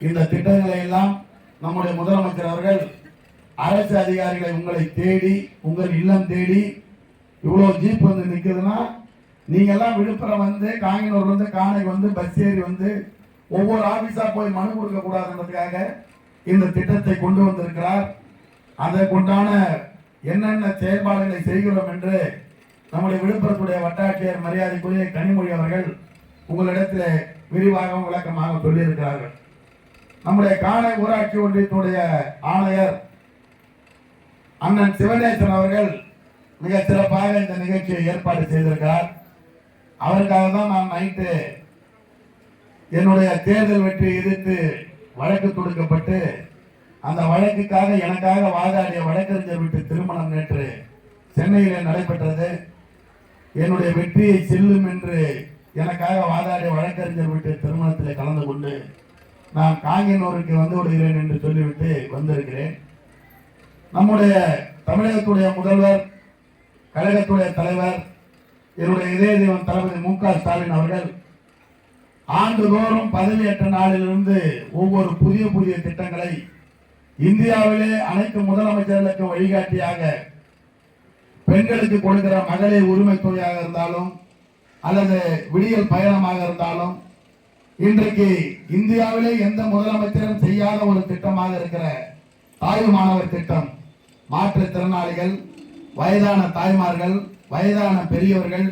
இந்த திட்டங்களை எல்லாம் நம்முடைய முதலமைச்சர் அவர்கள் அரசு அதிகாரிகளை உங்களை தேடி உங்கள் இல்லம் தேடி இவ்வளோ ஜீப் வந்து நிற்குதுன்னா நீங்கள் எல்லாம் விழுப்புரம் வந்து காங்கினூர் வந்து காணை வந்து பஸ் ஏறி வந்து ஒவ்வொரு ஆஃபீஸாக போய் மனு கொடுக்கக்கூடாதுன்றதுக்காக இந்த திட்டத்தை கொண்டு வந்திருக்கிறார். அதற்குண்டான என்னென்ன செயல்பாடுகளை செய்கிறோம் என்று நம்முடைய விழுப்புரத்துடைய வட்டாட்சியர் மரியாதைக்குரிய கனிமொழி அவர்கள் உங்களிடத்தில் விரிவாகவும் விளக்கமாக சொல்லியிருக்கிறார்கள். நம்முடைய காலை ஊராட்சி ஒன்றியத்துடைய ஆணையர் அண்ணன் சிவநேசன் அவர்கள் மிக சிறப்பாக இந்த நிகழ்ச்சியை ஏற்பாடு செய்திருக்கிறார். அவருக்காக தான் நான் நைட்டு என்னுடைய தேர்தல் வெற்றி எதிர்த்து வழக்கு தொடுக்கப்பட்டு அந்த வழக்குக்காக எனக்காக வாதாடிய வழக்கறிஞர் வீட்டு திருமணம் நேற்று சென்னையிலே நடைபெற்றது. என்னுடைய வெற்றியை செல்லும் என்று எனக்காக வாதாடிய வழக்கறிஞர் வீட்டு திருமணத்தில் கலந்து கொண்டு நான் காங்கினூருக்கு வந்து விடுகிறேன் என்று சொல்லிவிட்டு வந்திருக்கிறேன். நம்முடைய தமிழகத்துடைய முதல்வர் கழகத்துடைய தலைவர் என்னுடைய இதய தெய்வம் தளபதி மு க ஸ்டாலின் அவர்கள் ஆண்டுதோறும் பதவியேற்ற நாளிலிருந்து ஒவ்வொரு புதிய புதிய திட்டங்களை இந்தியாவிலே அனைத்து முதலமைச்சர்களுக்கு வழிகாட்டியாக பெண்களுக்கு கொடுக்கிற மகளிர் உரிமை தொகையாக இருந்தாலும் அல்லது விடியல் பயணமாக இருந்தாலும் இன்றைக்கு இந்தியாவிலே எந்த முதலமைச்சரும் செய்யாத ஒரு திட்டமாக இருக்கிற தாய் மாணவர் திட்டம். மாற்றுத்திறனாளிகள் வயதான தாய்மார்கள் வயதான பெரியவர்கள்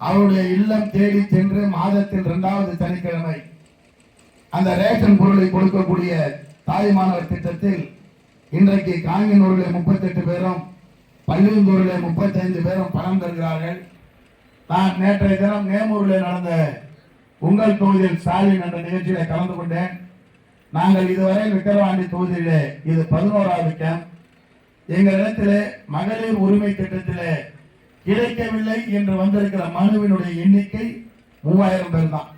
அவருடைய இல்லம் தேடி சென்று மாதத்தில் இரண்டாவது சனிக்கிழமை அந்த ரேஷன் பொருளை கொடுக்கக்கூடிய தாய் மாணவர் திட்டத்தில் இன்றைக்கு காங்கினூரிலே முப்பத்தெட்டு பேரும் பள்ளியந்தூரிலே முப்பத்தைந்து பேரும் பணம் தருகிறார்கள். நான் நேற்றைய தினம் நேமூரில் நடந்த உங்கள் தொகுதியில் ஸ்டாலின் என்ற நிகழ்ச்சியில கலந்து கொண்டேன். நாங்கள் இதுவரை விக்கிரவாண்டி தொகுதியிலே இது பதினோராவது கேம்ப் எங்களிடத்திலே மகளிர் உரிமை திட்டத்திலே கிடைக்கவில்லை என்று வந்திருக்கிற மனுவினுடைய எண்ணிக்கை மூவாயிரம் பேர் தான்.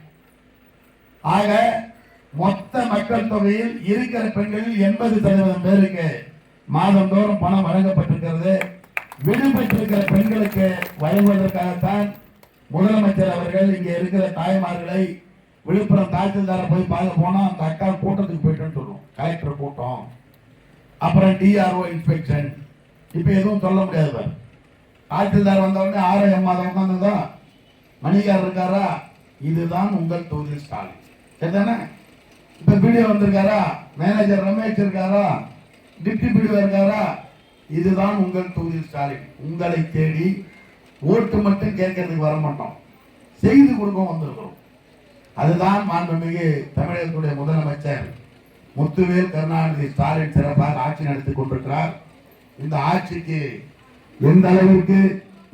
ஆக மொத்த மக்கள் தொகையில் இருக்கிற பெண்களில் எண்பது சதவீதம் பேருக்கு மாதந்தோறும் பணம் வழங்கப்பட்டிருக்கிறது. விடுபட்டிருக்கிற பெண்களுக்கு வழங்குவதற்காகத்தான் முதலமைச்சர் அவர்கள் இங்கே இருக்கிற தாய்மார்களை விழுப்புரம் தாசில்தாரை போய் பார்க்க போனா அந்த அக்கா கூட்டத்துக்கு போயிட்டோன்னு சொல்லுவோம். கலெக்டர் கூட்டம். அப்புறம் டிஆர்ஓ இன்ஸ்பெக்ஷன் இப்போ எதுவும் சொல்ல முடியாது பாரு. தாசில்தார் வந்த உடனே ஆரோ எம்மா உட்காந்துதா மணிகார் இருக்காரா? இதுதான் உங்கள் தொகுதி ஸ்டாலின். சரிதானே? இப்போ பிடிஓ வந்திருக்காரா? மேனேஜர் ரமேஷ் இருக்காரா? டிப்டி பிடிஓ இருக்காரா? இதுதான் உங்கள் தொகுதி ஸ்டாலின். உங்களை தேடி ஓட்டு மட்டும் கேட்கறதுக்கு வர மாட்டோம். செய்து கொடுக்க வந்திருக்கிறோம். அதுதான் மாண்புமிகு தமிழகத்துடைய முதலமைச்சர் முத்துவேல் கருணாநிதி ஸ்டாலின் சிறப்பாக ஆட்சி நடத்தி கொண்டிருக்கிறார். இந்த ஆட்சிக்கு எந்த அளவிற்கு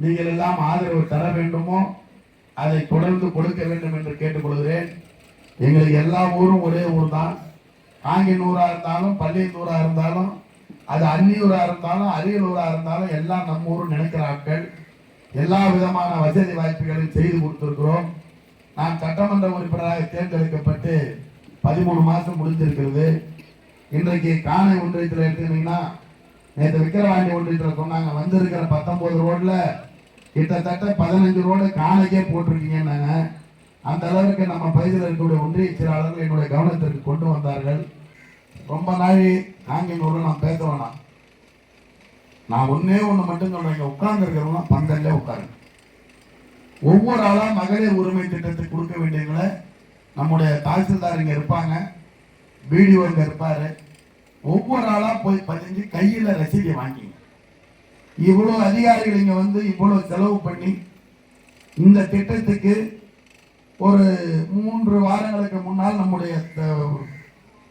நீங்கள் எல்லாம் ஆதரவு தர வேண்டுமோ அதை தொடர்ந்து கொடுக்க வேண்டும் என்று கேட்டுக்கொள்கிறேன். எங்களுக்கு எல்லா ஊரும் ஒரே ஊர் தான் காங்கினூராக இருந்தாலும் பள்ளியனூரா இருந்தாலும் அது அந்நியூராக இருந்தாலும் அரியலூராக இருந்தாலும் எல்லாம் நம்ம ஊரும் நினைக்கிற ஆட்கள். எல்லா விதமான வசதி வாய்ப்புகளையும் செய்து கொடுத்திருக்கிறோம். நான் சட்டமன்ற உறுப்பினராக தேர்ந்தெடுக்கப்பட்டு பதிமூணு மாதம் முடிஞ்சிருக்கிறது இன்றைக்கு காணை ஒன்றியத்தில் எடுத்துக்கிட்டீங்கன்னா நேற்று விக்கிரவாண்டி ஒன்றியத்தில் சொன்னாங்க வந்திருக்கிற பத்தொம்போது ரோடில் கிட்டத்தட்ட பதினஞ்சு ரோடு காணைக்கே போட்டிருக்கீங்கன்னாங்க. அந்த அளவுக்கு நம்ம பகுதியில் இருக்கக்கூடிய ஒன்றிய செயலாளர்கள் என்னுடைய கவனத்திற்கு கொண்டு வந்தார்கள். ரொம்ப நாள் காங்கினூர்ல நான் பேச வேணாம். நான் ஒன்னே ஒண்ணு மட்டும் சொல்றேன். இங்க உட்கார்ந்து இருக்கிறவங்க பந்தல்ல உட்காருங்க ஒவ்வொரு ஆளா மகளிர் உரிமை திட்டத்துக்கு கொடுக்க வேண்டியவங்களை நம்முடைய தாசில்தார் இங்க இருப்பாங்க. வீடியோ இங்க இருப்பாரு. ஒவ்வொரு ஆளா போய் பதிஞ்சு கையில ரசீதை வாங்கிங்க. இவ்வளவு அதிகாரிகள் இங்க வந்து இவ்வளவு செலவு பண்ணி இந்த திட்டத்துக்கு ஒரு மூன்று வாரங்களுக்கு முன்னால் நம்முடைய த-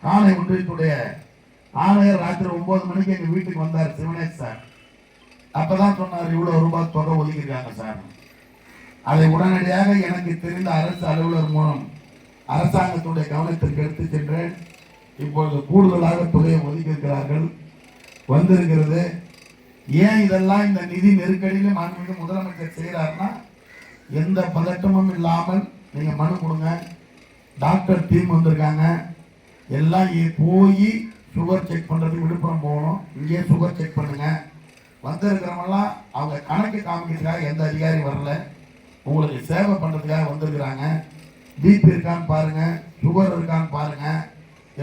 காணை ஒன்றியத்துடைய ஆணையர் ராத்திரி ஒன்பது மணிக்கு எங்கள் வீட்டுக்கு வந்தார் சிவனேஷ் சார். அப்பதான் சொன்னார் இவ்வளவு ரூபாய் தொகை ஒதுக்கிருக்காங்க சார். அதை உடனடியாக எனக்கு தெரிந்த அரசு அலுவலர் மூலம் அரசாங்கத்துடைய கவனத்திற்கு எடுத்து சென்றேன். இப்பொழுது கூடுதலாக தொகையை ஒதுக்கியிருக்கிறார்கள். வந்திருக்கிறது. ஏன் இதெல்லாம் இந்த நிதி நெருக்கடியில மாண்புமிகு முதலமைச்சர் செய்கிறாருன்னா எந்த பதட்டமும் இல்லாமல் நீங்கள் மனு கொடுங்க. டாக்டர் டீம் வந்திருக்காங்க. எல்லாம் போய் சுகர் செக் பண்ணுறதுக்கு விழுப்புரம் போகணும். இங்கேயே சுகர் செக் பண்ணுங்கள் வந்திருக்கிறவங்களாம் அவங்க கணக்கு காமிக்கிறதுக்காக எந்த அதிகாரி வரல. உங்களுக்கு சேவை பண்ணுறதுக்காக வந்திருக்கிறாங்க. பிபி இருக்கான்னு பாருங்க சுகர் இருக்கான்னு பாருங்க.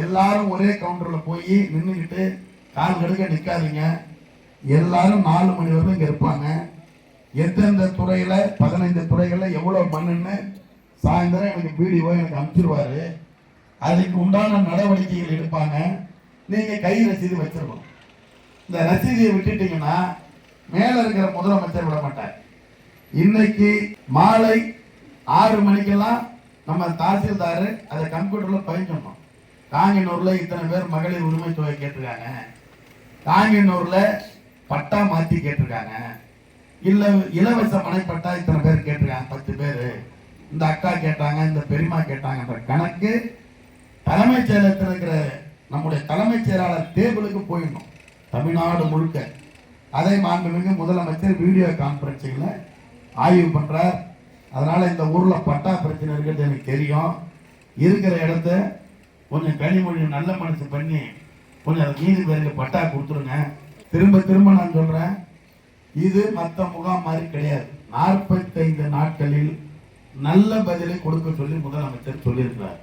எல்லாரும் ஒரே கவுண்டரில் போய் நின்றுக்கிட்டு கால் கடுக்க நிற்காதீங்க எல்லாரும் நாலு மணி வரைக்கும் இங்கே இருப்பாங்க. எந்தெந்த துறையில் பதினைந்து துறைகளில் எவ்வளோ மண்ணுன்னு சாயந்தரம் எனக்கு வீடியோ எனக்கு அனுப்பிச்சிருவாரு. அதுக்கு உண்டான நடவடிக்கைகள் எடுப்பாங்க. நீங்கள் கை ரசீது வச்சிருக்கணும். இந்த ரசீதியை விட்டுட்டீங்கன்னா மேல இருக்கிற முதலமைச்சர் விட மாட்டார். இன்னைக்கு மாலை ஆறு மணிக்கெல்லாம் நம்ம தாசில்தார் அதை கம்ப்யூட்டர்ல பதிஞ்சிடணும் காங்கினூர்ல இத்தனை பேர் மகளிர் உரிமை தொகை கேட்டிருக்காங்க. காங்கினூர்ல பட்டா மாத்தி கேட்டிருக்காங்க. இல்ல இலவச மனைப்பட்டா இத்தனை பேர் கேட்டிருக்காங்க பத்து பேர். இந்த அக்கா கேட்டாங்க இந்த பெரியமா கேட்டாங்கன்ற கணக்கு தலைமைச் செயலகத்தில் இருக்கிற நம்முடைய தலைமைச் செயலாளர் டேபிளுக்கு போயிடணும். தமிழ்நாடு முழுக்க. அதை மாண்புமிகு முதலமைச்சர் வீடியோ கான்ஃபரன்சிங்கில் ஆய்வு பண்ணுறார் அதனால் இந்த ஊரில் பட்டா பிரச்சனை இருக்கிறது எனக்கு தெரியும். இருக்கிற இடத்த கொஞ்சம் கனிமொழி நல்ல மனசு பண்ணி கொஞ்சம் அது மீதி பேருக்கு பட்டா கொடுத்துருங்க. திரும்ப திரும்ப நான் சொல்கிறேன் இது மற்ற முகாம் மாதிரி கிடையாது. நாற்பத்தைந்து நாட்களில் நல்ல பதிலை கொடுக்க சொல்லி முதலமைச்சர் சொல்லியிருக்கிறார்.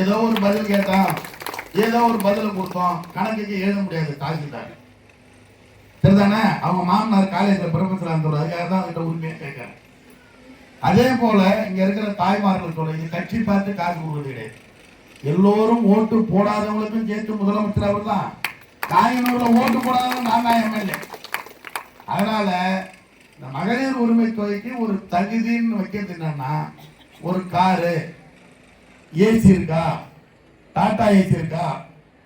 ஏதோ ஒரு பதில் கேட்டான் ஏதோ ஒரு பதில் கொடுத்தோம். கணக்குக்கு எழுத முடியாது தாசில்தார். சரிதானே? அவங்க மாமனார் காலேஜில் பிரபத்தில் இருந்தவர் அதுக்காக தான் அவர்கிட்ட உரிமையை கேட்கறேன் அதே போல இங்க இருக்கிற தாய்மார்கள் சொல்ல இது கட்சி பார்த்து காசு கொடுக்குறது கிடையாது. எல்லோரும் ஓட்டு போடாதவங்களுக்கும் சேர்த்து முதலமைச்சர் அவர் தான் காயனூர்ல ஓட்டு போடாதவங்க நான் தான் எம்எல்ஏ. அதனால இந்த மகளிர் உரிமை தொகைக்கு ஒரு தகுதின்னு வைக்கிறது என்னன்னா ஒரு காரு ஏசி இருக்கா டாடா ஏசி இருக்கா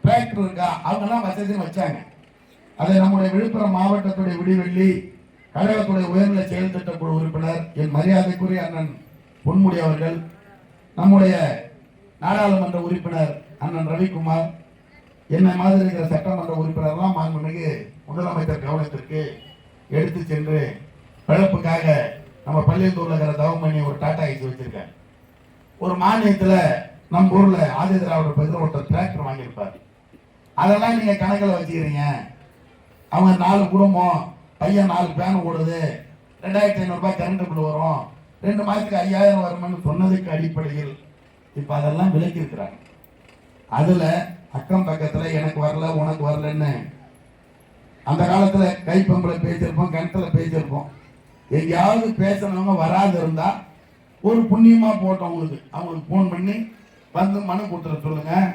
டிராக்டர் இருக்கா அவங்கெல்லாம் வசதி வச்சாங்க. அதை நம்முடைய விழுப்புரம் மாவட்டத்துடைய விடிவெள்ளி கழகத்துடைய உயர்நிலை செயல் திட்ட குழு உறுப்பினர் என் மரியாதைக்குரிய அண்ணன் பொன்முடி அவர்கள் நம்முடைய நாடாளுமன்ற உறுப்பினர் அண்ணன் ரவிக்குமார் என்னை மாதிரி இருக்கிற சட்டமன்ற உறுப்பினர்லாம் மாண்புமிகு முதலமைச்சர் கவனத்திற்கு எடுத்து சென்று பிழப்புக்காக நம்ம பள்ளியத்தூர்ல இருக்கிற தவமணி ஒரு டாடா ஏசி வச்சிருக்காங்க ஒரு மானியத்தில் நம்ம ஊரில் ஆதி திராவிட பகுதியில் ஒருத்தர் டிராக்டர் வாங்கியிருப்பார். அதெல்லாம் நீங்கள் கணக்கில் வச்சுக்கிறீங்க. அவங்க நாலு குடும்பம் பையன் நாலு பேன் ஓடுது ரெண்டாயிரத்தி ஐநூறுரூபா கரண்ட் பில் வரும். ரெண்டு மாதத்துக்கு ஐயாயிரம் வருமானு சொன்னதுக்கு அடிப்படையில் இப்போ அதெல்லாம் விலக்கி இருக்கிறாங்க அதில் அக்கம் பக்கத்தில் எனக்கு வரல உனக்கு வரலன்னு. அந்த காலத்தில் கைப்பம்பில் பேசியிருப்போம் கிணத்துல பேசியிருப்போம். எங்கேயாவது பேசினவங்க வராது இருந்தால் ஒரு புண்ணியமாக போட்டோம் அவங்களுக்கு அவங்களுக்கு ஃபோன் பண்ணி வந்து மனு கொடுத்துட சொல்லுங்கள்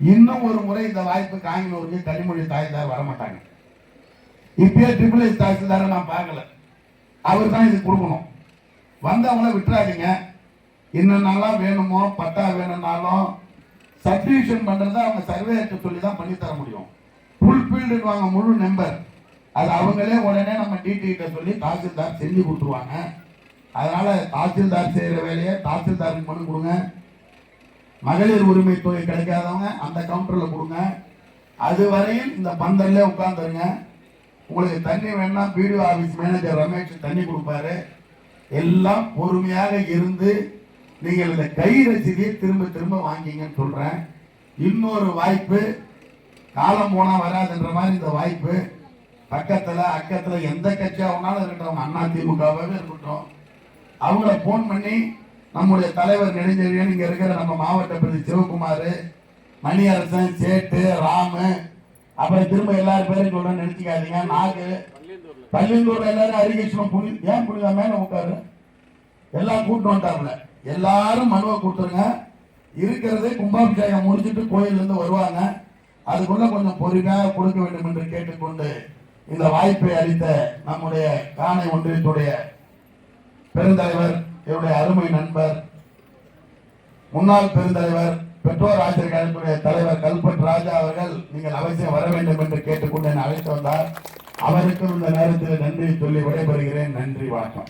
இன்னும் ஒரு முறை இந்த வாய்ப்பு காங்கினூருக்கு கனிமொழி தாய்தார் வரமாட்டாங்க. இப்பயே ட்ரிபிள் எஸ் தாசில்தாரை நான் பார்க்கல. அவர் தான் இது கொடுக்கணும். வந்தவங்கள விட்டுறாதீங்க. என்னென்னலாம் வேணுமோ பட்டா வேணும்னாலும் சப்டிவிஷன் பண்ணுறது அவங்க சர்வேயர்கிட்ட சொல்லி தான் பண்ணி தர முடியும். ஃபுல் வாங்க முழு நம்பர் அது அவங்களே உடனே நம்ம டிடிகிட்ட சொல்லி தாசில்தார் செஞ்சு கொடுத்துருவாங்க. அதனால் தாசில்தார் செய்கிற வேலையை தாசில்தாருக்கு பண்ணி கொடுங்க. மகளிர் உரிமை தொகை கிடைக்காதவங்க அந்த கவுண்டரில் கொடுங்க. அது வரையில் இந்த பந்தல்ல உட்காந்துருங்க உங்களுக்கு தண்ணி வேணா பிடிஓ ஆஃபீஸ் மேனேஜர் ரமேஷ் தண்ணி கொடுப்பாரு. எல்லாம் பொறுமையாக இருந்து நீங்கள் இந்த கை ரசீதியை திரும்ப திரும்ப வாங்கிங்கன்னு சொல்கிறேன் இன்னொரு வாய்ப்பு காலம் போனால் வராதுன்ற மாதிரி இந்த வாய்ப்பு. பக்கத்தில் அக்கத்தில் எந்த கட்சியாக வேணாலும் இருக்கட்டும் அண்ணா திமுகவாகவே இருக்கட்டும். அவங்கள ஃபோன் பண்ணி நம்முடைய தலைவர் நெடுஞ்செழியன் இங்கே இருக்கிற நம்ம மாவட்ட பிரதி சிவகுமார் மணியரசன் சேட்டு ராமு அப்புறம் திரும்ப எல்லாரும் பேரும் சொல்றேன் நினைச்சுக்காதீங்க. நாகு பள்ளியந்தூர்ல எல்லாரும் அரிகேஷனும் புனி ஏன் புனிதா மேல உட்காரு? எல்லாம் கூட்டு வந்துட்டாப்புல. எல்லாரும் மனுவை கொடுத்துருங்க. இருக்கிறதே கும்பாபிஷேகம் முடிச்சுட்டு கோயில்ல இருந்து வருவாங்க. அதுக்குள்ள கொஞ்சம் பொறுமையாக கொடுக்க வேண்டும் என்று கேட்டுக்கொண்டு இந்த வாய்ப்பை அளித்த நம்முடைய காணை ஒன்றியத்துடைய பெருந்தலைவர் என்னுடைய அருமை நண்பர் முன்னாள் பெருந்தலைவர் பெற்றோர் ஆசிரியர் கழகத்துடைய தலைவர் கல்பட் ராஜா அவர்கள் நீங்கள் அவசியம் வர வேண்டும் என்று கேட்டுக்கொண்டு என்னை அழைத்து வந்தார். அவருக்கும் இந்த நேரத்தில் நன்றி சொல்லி விடைபெறுகிறேன். நன்றி வணக்கம்.